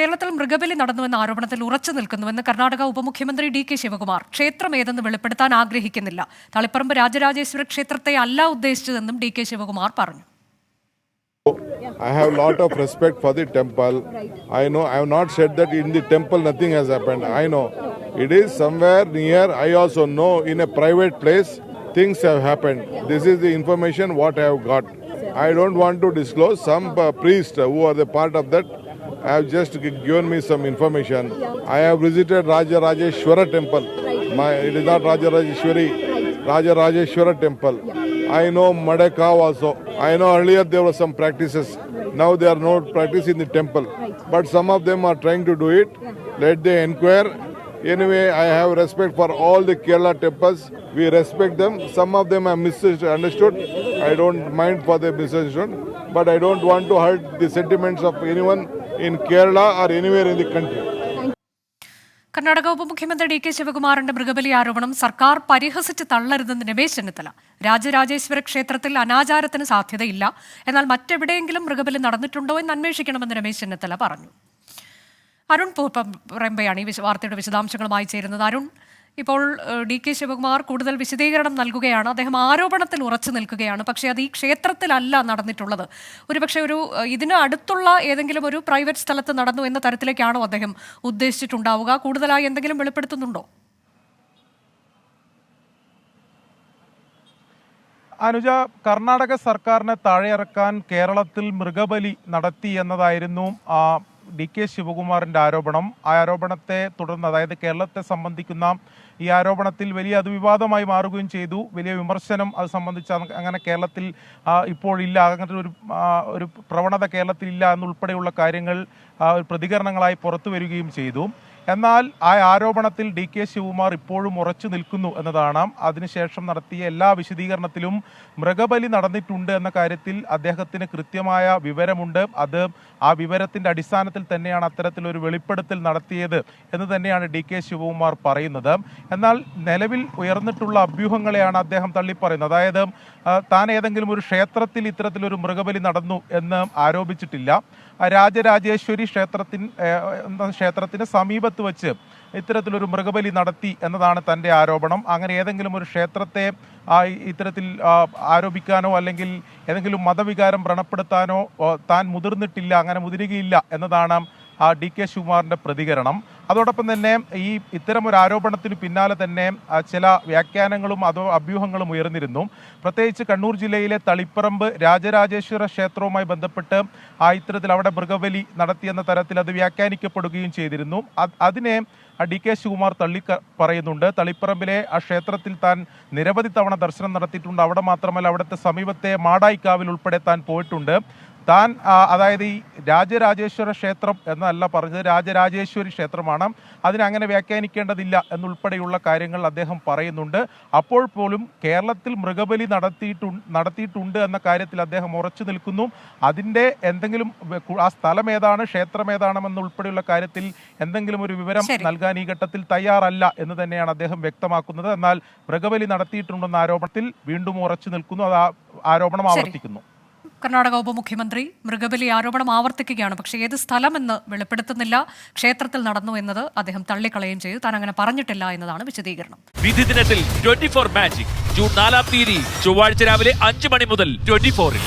കേരളത്തിൽ മൃഗബലി നടന്നുവെന്ന ആരോപണത്തിൽ ഉറച്ചു നിൽക്കുന്നുവെന്ന് കർണാടക ഉപമുഖ്യമന്ത്രി ഡി കെ ശിവകുമാർ ക്ഷേത്രം ഏതെന്ന് വെളിപ്പെടുത്താൻ ആഗ്രഹിക്കുന്നില്ല തളിപ്പറമ്പ് രാജരാജേശ്വര ക്ഷേത്രത്തെ അല്ല ഉദ്ദേശിച്ചതെന്നും ഡി കെ ശിവകുമാർ പറഞ്ഞു I have lot of respect for the temple. I know I have not said that in the temple nothing has happened. I know it is somewhere near. I also know in a private place things have happened. This is the information what I have got. I don't want to disclose. Some uh, priest who are the part of that have just given me some information. I have visited Raja Rajeshwara temple. My, it is not Raja Rajeshwari, Raja Rajeshwara temple. I know Madakav also. I know earlier there were some practices. Now they are not practice in the temple. But some of them are trying to do it. Let they inquire. Anyway, I have respect for all the Kerala temples. We respect them. Some of them are misunderstood. I don't mind for the misunderstood. But I don't want to hurt the sentiments of anyone in Kerala or anywhere in the country. Karnataka ഉപമുഖ്യമന്ത്രി D K ശിവകുമാറിന്റെ മൃഗബലി ആരോപണം സർക്കാർ പരിഹസിച്ച് തള്ളരുതെന്ന് രമേശ് ചെന്നിത്തല രാജരാജേശ്വര ക്ഷേത്രത്തിൽ അനാചാരത്തിന് സാധ്യതയില്ല. എന്നാൽ മറ്റെവിടെയെങ്കിലും മൃഗബലി നടന്നിട്ടുണ്ടോ എന്ന് അന്വേഷിക്കണമെന്ന് രമേശ് ചെന്നിത്തല പറഞ്ഞു. അരുൺ പൂപ്പറമ്പയാണ് ഈ വാർത്തയുടെ വിശദാംശങ്ങളുമായി ചേരുന്നത്. അരുൺ ഇപ്പോൾ ഡി കെ ശിവകുമാർ കൂടുതൽ വിശദീകരണം നൽകുകയാണ്. അദ്ദേഹം ആരോപണത്തിൽ ഉറച്ചു നിൽക്കുകയാണ്. പക്ഷേ അത് ഈ ക്ഷേത്രത്തിലല്ല നടന്നിട്ടുള്ളത്. ഒരുപക്ഷെ ഒരു ഇതിന് അടുത്തുള്ള ഏതെങ്കിലും ഒരു പ്രൈവറ്റ് സ്ഥലത്ത് നടന്നു എന്ന തരത്തിലേക്കാണോ അദ്ദേഹം ഉദ്ദേശിച്ചിട്ടുണ്ടാവുക? കൂടുതലായി എന്തെങ്കിലും വെളിപ്പെടുത്തുന്നുണ്ടോ? അനുജ കർണാടക സർക്കാരിനെ താഴെയിറക്കാൻ കേരളത്തിൽ മൃഗബലി നടത്തി എന്നതായിരുന്നു ഡി കെ ശിവകുമാറിന്റെ ആരോപണം. ആ ആരോപണത്തെ തുടർന്ന് അതായത് കേരളത്തെ സംബന്ധിക്കുന്ന ഈ ആരോപണത്തിൽ വലിയ അത് വിവാദമായി മാറുകയും ചെയ്തു. വലിയ വിമർശനം അത് സംബന്ധിച്ച് അങ്ങനെ കേരളത്തിൽ ഇപ്പോഴില്ല അങ്ങനത്തെ ഒരു ഒരു പ്രവണത കേരളത്തിൽ ഇല്ല എന്നുൾപ്പെടെയുള്ള കാര്യങ്ങൾ പ്രതികരണങ്ങളായി പുറത്തു വരികയും ചെയ്തു. എന്നാൽ ആ ആരോപണത്തിൽ ഡി കെ ശിവകുമാർ ഇപ്പോഴും ഉറച്ചു നിൽക്കുന്നു എന്നതാണ്. അതിനുശേഷം നടത്തിയ എല്ലാ വിശദീകരണത്തിലും മൃഗബലി നടന്നിട്ടുണ്ട് എന്ന കാര്യത്തിൽ അദ്ദേഹത്തിന് കൃത്യമായ വിവരമുണ്ട്. അത് ആ വിവരത്തിന്റെ അടിസ്ഥാനത്തിൽ തന്നെയാണ് അത്തരത്തിലൊരു വെളിപ്പെടുത്തൽ നടത്തിയത് എന്ന് തന്നെയാണ് ഡി കെ ശിവകുമാർ പറയുന്നത്. എന്നാൽ നിലവിൽ ഉയർന്നിട്ടുള്ള അഭ്യൂഹങ്ങളെയാണ് അദ്ദേഹം തള്ളിപ്പറയുന്നത്. അതായത് താൻ ഏതെങ്കിലും ഒരു ക്ഷേത്രത്തിൽ ഇത്തരത്തിലൊരു മൃഗബലി നടന്നു എന്ന് ആരോപിച്ചിട്ടില്ല. രാജരാജേശ്വരി ക്ഷേത്രത്തിൻ ക്ഷേത്രത്തിന് സമീപത്ത് വെച്ച് ഇത്തരത്തിലൊരു മൃഗബലി നടത്തി എന്നതാണ് തന്റെ ആരോപണം. അങ്ങനെ ഏതെങ്കിലും ഒരു ക്ഷേത്രത്തെ ഇത്തരത്തിൽ ആരോപിക്കാനോ അല്ലെങ്കിൽ ഏതെങ്കിലും മതവികാരം വ്രണപ്പെടുത്താനോ താൻ മുതിർന്നിട്ടില്ല അങ്ങനെ മുതിരുകയില്ല എന്നതാണ് ഡി കെ ശിവകുമാറിന്റെ പ്രതികരണം. അതോടൊപ്പം തന്നെ ഈ ഇത്തരം ഒരു ആരോപണത്തിന് പിന്നാലെ തന്നെ ചില വ്യാഖ്യാനങ്ങളും അതോ അഭ്യൂഹങ്ങളും ഉയർന്നിരുന്നു. പ്രത്യേകിച്ച് കണ്ണൂർ ജില്ലയിലെ തളിപ്പറമ്പ് രാജരാജേശ്വര ക്ഷേത്രവുമായി ബന്ധപ്പെട്ട് ആ ഇത്തരത്തിൽ അവിടെ മൃഗബലി നടത്തിയെന്ന തരത്തിൽ അത് വ്യാഖ്യാനിക്കപ്പെടുകയും ചെയ്തിരുന്നു. അതിനെ ഡി കെ ശിവകുമാർ തള്ളി പറയുന്നുണ്ട്. തളിപ്പറമ്പിലെ ആ ക്ഷേത്രത്തിൽ താൻ നിരവധി തവണ ദർശനം നടത്തിയിട്ടുണ്ട്. അവിടെ മാത്രമല്ല അവിടുത്തെ സമീപത്തെ മാടായിക്കാവിൽ ഉൾപ്പെടെ താൻ പോയിട്ടുണ്ട്. താൻ അതായത് ഈ രാജരാജേശ്വര ക്ഷേത്രം എന്നല്ല പറഞ്ഞത് രാജരാജേശ്വരി ക്ഷേത്രമാണ്. അതിനങ്ങനെ വ്യാഖ്യാനിക്കേണ്ടതില്ല എന്നുൾപ്പെടെയുള്ള കാര്യങ്ങൾ അദ്ദേഹം പറയുന്നുണ്ട്. അപ്പോൾ പോലും കേരളത്തിൽ മൃഗബലി നടത്തിയിട്ടു നടത്തിയിട്ടുണ്ട് എന്ന കാര്യത്തിൽ അദ്ദേഹം ഉറച്ചു നിൽക്കുന്നു. അതിന്റെ എന്തെങ്കിലും ആ സ്ഥലം ഏതാണ് ക്ഷേത്രം ഏതാണെന്നുൾപ്പെടെയുള്ള കാര്യത്തിൽ എന്തെങ്കിലും ഒരു വിവരം. നൽകാൻ ഈ ഘട്ടത്തിൽ തയ്യാറല്ല എന്ന് തന്നെയാണ് അദ്ദേഹം വ്യക്തമാക്കുന്നത്. എന്നാൽ മൃഗബലി നടത്തിയിട്ടുണ്ടെന്ന ആരോപണത്തിൽ വീണ്ടും ഉറച്ചു നിൽക്കുന്നു. അത് ആരോപണം ആവർത്തിക്കുന്നു. കർണാടക ഉപമുഖ്യമന്ത്രി മൃഗബലി ആരോപണം ആവർത്തിക്കുകയാണ്. പക്ഷേ ഏത് സ്ഥലമെന്ന് വെളിപ്പെടുത്തുന്നില്ല. ക്ഷേത്രത്തിൽ നടന്നു എന്നത് അദ്ദേഹം തള്ളിക്കളയുകയും ചെയ്തു. താൻ അങ്ങനെ പറഞ്ഞിട്ടില്ല എന്നതാണ് വിശദീകരണം. വിധി ദിനത്തിൽ ട്വന്റി ഫോർ മാജിക് ജൂൺ നാലാം തീയതി ചൊവ്വാഴ്ച രാവിലെ അഞ്ച് മണി മുതൽ ട്വന്റി ഫോറിൽ